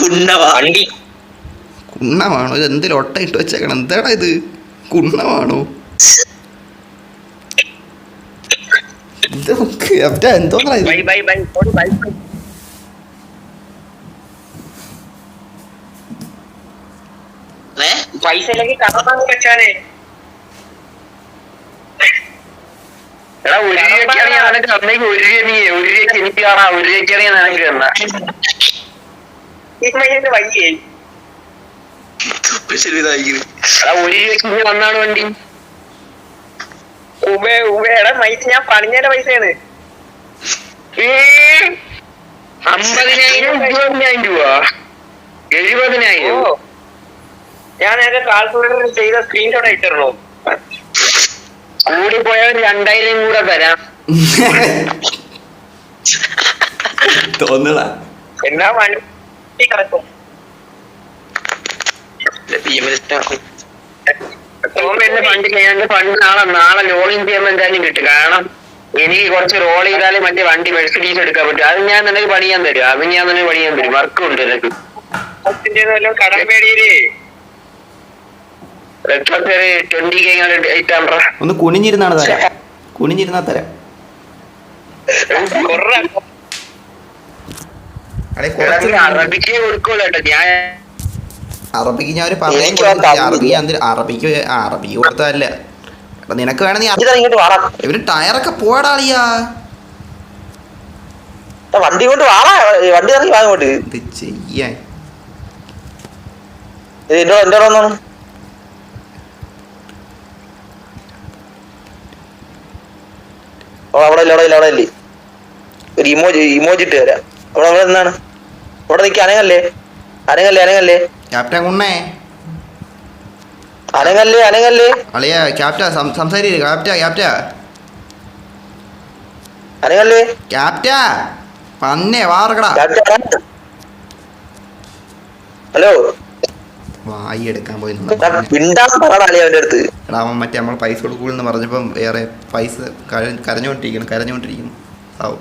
വണ്ടി. കുണ്ണമാണോ ഇത് എന്തിൽ ഒട്ട ഇട്ട് വെച്ചേക്കണം? എന്താടാ ഇത്? കുണ്ണമാണോ എന്തോ പൈസ എടാ ഒരു രൂപയ്ക്കാണെങ്കിൽ നിനക്ക് അന്നേക്ക് ഒരു രൂപ ഒരു രൂപയ്ക്ക് എനിക്ക് കാണാം ഒരു രൂപയ്ക്കാണെങ്കിൽ നിനക്ക് തന്നാ ഈ മയ്യന്റെ വയ്യേ ഒരു വന്നാണ് വണ്ടി. ഉബേ ഉബേടെ മൈറ്റ് ഞാൻ പണിഞ്ഞതിന്റെ പൈസയാണ്. അമ്പതിനായിരം ഇരുപതിനായിരം രൂപ? എഴുപതിനായിരം? ഞാൻ നേരത്തെ കാൽക്കുലേറ്റർ ചെയ്ത സ്ക്രീൻഷോട്ട് ഇട്ടിരുന്നു. കൂടി പോയാൽ രണ്ടായിരം കൂടെ തരാം. തോന്നടാ എന്നാ വണ്ടി കിടക്കും പി എം തോന്നുന്നു എന്റെ ഫണ്ട് ഞാൻ ഫണ്ട് നാളെ നാളെ ലോണിങ് ചെയ്യുമ്പോൾ എന്തായാലും കിട്ടും. കാരണം എനിക്ക് കുറച്ച് റോൾ ചെയ്താലേ മറ്റേ വണ്ടി മെഴ്സിഡീസ് എടുക്കാൻ പറ്റും. അത് ഞാൻ നിനക്ക് പണിയാൻ തരും. അത് ഞാൻ നിനക്ക് പണിയാൻ തരും. വർക്ക് ഉണ്ട് നിനക്ക്. ഒന്ന് കുനിഞ്ഞിരുന്നാണ് തരാം. കുനിഞ്ഞിരുന്നാ തരാം. അറബിക്ക് കേട്ടോ. ഞാൻ അറബിക്ക് ഞാൻ ഒരു പറയാൻ കൊടുത്തില്ല. അറബി അറബിക്ക് അറബിക്ക് കൊടുത്തതല്ല എടാ, നിനക്ക് വേണമെങ്കിൽ ഇതാ ഇവർ ടയറൊക്കെ പോടാളിയാ വണ്ടി കൊണ്ട് വാടാ. വണ്ടി ഇറങ്ങി വാ ഇങ്ങോട്ട്. എന്ത് ചെയ്യാൻ? ഇത് എന്റെ എന്റെ അവിടെ ഇല്ല അവിടെ ഇല്ല അവിടെ ഇല്ലേ. ഒരു ഇമോജി ഇമോജി ഇട്ട് തരാം. അവിടെ അവിടെ എന്താണ് അവിടെ നിൽക്കുക അനങ്ങല്ലേ അനങ്ങല്ലേ അനങ്ങല്ലേ ക്യാപ്റ്റൻ കുണ്ണേ അനങ്ങല്ലേ അനങ്ങല്ലേ അളിയ ക്യാപ്റ്റ സംസാരി ക്യാപ്റ്റ ക്യാപ്റ്റ. അനങ്ങല്ലേ ക്യാപ്റ്റ പന്നെ വാറക്കടാ ഹലോ? വായി എടുക്കാൻ പോയി എടാ അവൻ മറ്റേ നമ്മൾ പൈസ കൊടുക്കൂലെന്ന് പറഞ്ഞപ്പം വേറെ പൈസ കര- കരഞ്ഞുകൊണ്ടിരിക്കുന്നു കരഞ്ഞോണ്ടിരിക്കുന്നു ആവും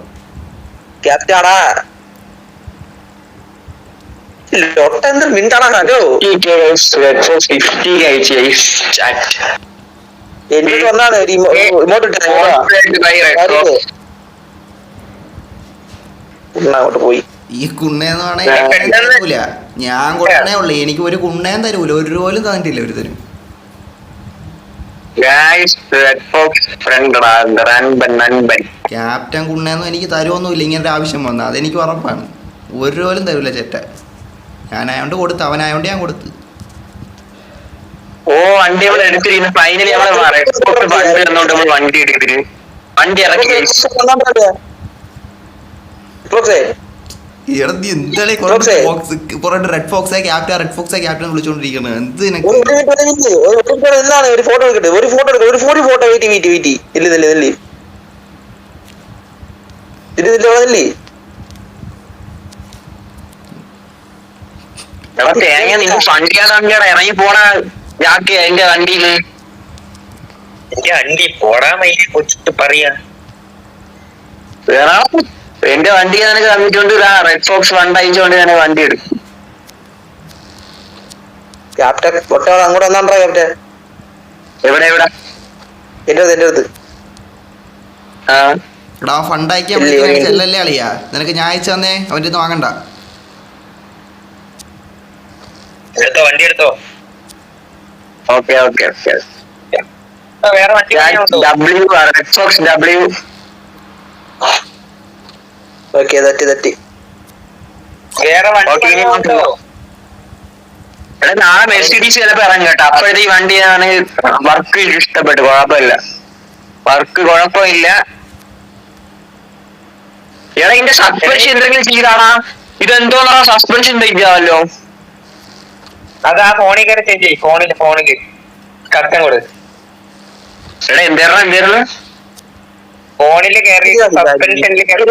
ക്യാപ്റ്റാടാ ലൊട്ടെന്ത് മിണ്ടാടാ ഹലോ അടുത്ത് വന്നാണ് ഇങ്ങോട്ട് അങ്ങോട്ട് പോയി. ഈ കുണ്ണേന്ന് പറഞ്ഞാൽ തരൂല. ഞാൻ കൊടുക്കണേ ഉള്ളു. എനിക്ക് ഒരു കുണ്ണേം തരൂല. ഒരു രൂപ പോലും തന്നിട്ടില്ല ഒരു തരും ക്യാപ്റ്റൻ കുണ്ണേന്നും എനിക്ക് തരുമൊന്നുമില്ല ഇങ്ങനെ ഒരു ആവശ്യം വന്ന. അതെനിക്ക് ഉറപ്പാണ്. ഒരു പോലും തരൂല ചേട്ട ഞാനായോണ്ട് കൊടുത്തു അവനായോണ്ട് ഞാൻ കൊടുത്തു. ഓ വണ്ടി നമ്മൾ എടുത്തിരിക്കുന്നു. ഫൈനലി നമ്മളെ തന്നോണ്ട് നമ്മൾ വണ്ടി എടുത്തിട്ട് വണ്ടി ഇറക്കി red fox captain red fox captain വിളിച്ചോണ്ടിരിക്കുന്നത് എന്ത് നിനക്ക്? ഒരു എന്താണ്? ഫോട്ടോ എടുക്കട്ടെ. ഒരു ഫോട്ടോ എടുക്ക ഒരു photo photo. Wait wait wait. ഇല്ല. ഇല്ല ഇല്ല ഇല്ല ഇല്ല ഇവിടെ നില്ല്. എടാ തേങ്ങ നിങ്ങൾ ഫണ്ട് ചെയ്യാൻ ഇറങ്ങി പോടാ. ജാക്കി എന്റെ വണ്ടിയിൽ. എന്റെ വണ്ടി പോടാ കൊച്ചിട്ട് പറയാ. എന്റെ വണ്ടി നിനക്ക് തന്നിട്ടുണ്ട് റെഡ് ഫോക്സ് ഫണ്ട് അയച്ചുകൊണ്ട് ഞാൻ വണ്ടി എടുക്കും. ക്യാപ്റ്റൻ അങ്ങോട്ട് വന്നാണ്ടാ ക്യാപ്റ്റൻ എവിടെ എവിടെ? എന്റെ അടുത്ത് എന്റെ അടുത്ത്. എടാ ഫണ്ട് അയക്കാൻ ഇല്ല, വിളിക്കുന്ന ചെല്ലല്ലേ അളിയാ നിനക്ക് ഞാൻ അയച്ചു തന്നേ അവന്റെ അടുത്ത് വാങ്ങണ്ട. എടുത്തോ വണ്ടി എടുത്തോ? Okay okay okay. വേറെ വണ്ടി W red fox W okay തട്ടി തട്ടി വേറെ വണ്ടി? എടാ നാളെ മെഴ്സിഡീസ് ചിലപ്പോ ഇറങ്ങും കേട്ടോ. അപ്പോഴത്തെ ഈ വണ്ടി ഞാൻ വർക്ക് ഇഷ്ടപ്പെട്ടു കുഴപ്പമില്ല. വർക്ക് കുഴപ്പമില്ല. എടാ ഇതിന്റെ സസ്പെൻഷൻ എന്തെങ്കിലും ചെയ്താടാ ഇതെന്തോന്നാ സസ്പെൻഷൻ ചെയ്താവല്ലോ അത് ആ ഫോണിൽ കയറി ചേഞ്ച് ചെയ്യും. ഫോണിൽ ഫോണിൽ കറക്റ്റം കൊടു എടാ എന്തേറാ ഫോണിൽ കയറി? സസ്പെൻഷനിൽ കയറി.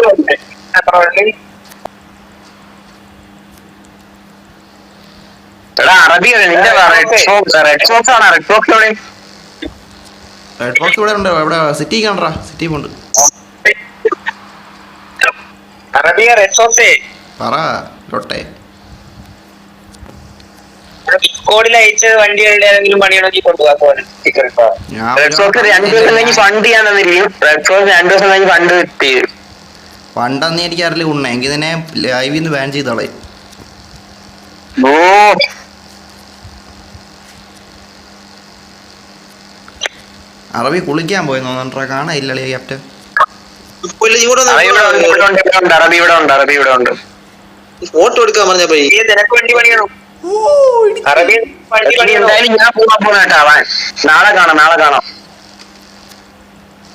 എടാ അറബി നിന്റെ റെഡ് ഫോക്സ് ആണ്? റെഡ് ഫോക്സ് എവിടെ? റെഡ് ബോക്സ് ഇവിടെ ഉണ്ട്. ഇവിടെ സിറ്റി കണ്ടാ സിറ്റി ഉണ്ട്. പറ ലൊട്ടെ കോഡിൽ അയച്ച വണ്ടികളുടെ ഏതെങ്കിലും പണിയാണെങ്കിൽ കൊണ്ടുപോകാൻ റെഡ് സോക്സ് രണ്ടു ദിവസം കഴിഞ്ഞ് ഫണ്ട് ചെയ്യാൻ തന്നിരിക്കും റെഡ് സോക്സ് രണ്ടു ദിവസം കഴിഞ്ഞ് ഫണ്ട് കിട്ടി. പണ്ടെന്ന് എനിക്കറിയില്ല ഉണ്ണ. എങ്കിൽ തന്നെ ലൈവിൽ നിന്ന് ബാൻ ചെയ്ത് കളയും ഓ. അറബി കുളിക്കാൻ പോയി തോന്നണ്ടാ കാണാ ഇല്ലല്ലേ ക്യാപ്റ്റൻ അറബി ഇവിടെ ഉണ്ട് അറബി ഇവിടെ ഉണ്ട് ഫോട്ടോ എടുക്കാൻ പറഞ്ഞപ്പോ നിനക്ക് വണ്ടി പണിയണം. അറബി വണ്ടി ഇനി എന്തായാലും ഞാൻ പോകാൻ പോണ കേട്ടോ അവൻ. നാളെ കാണാം നാളെ കാണാം.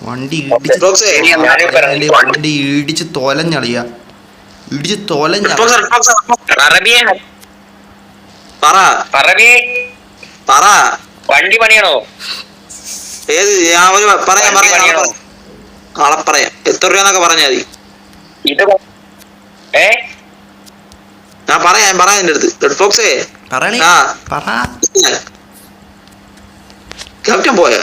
വണ്ടി ഇടിച്ച് വണ്ടി ഇടിച്ച് തൊലഞ്ഞളിയ. ഇടിച്ച് തൊലഞ്ഞ പറ. വണ്ടി പണിയണോ? ഏത് ഞാൻ ഒരു പറയാം പറയാം നാളെ പറയാം. എത്ര രൂപന്നൊക്കെ പറഞ്ഞാൽ മതി. ഇത് ഏ? ഞാൻ പറ എന്റെ അടുത്ത്. റെഡ് ഫോക്സേ. ക്യാപ്റ്റൻ പോയ?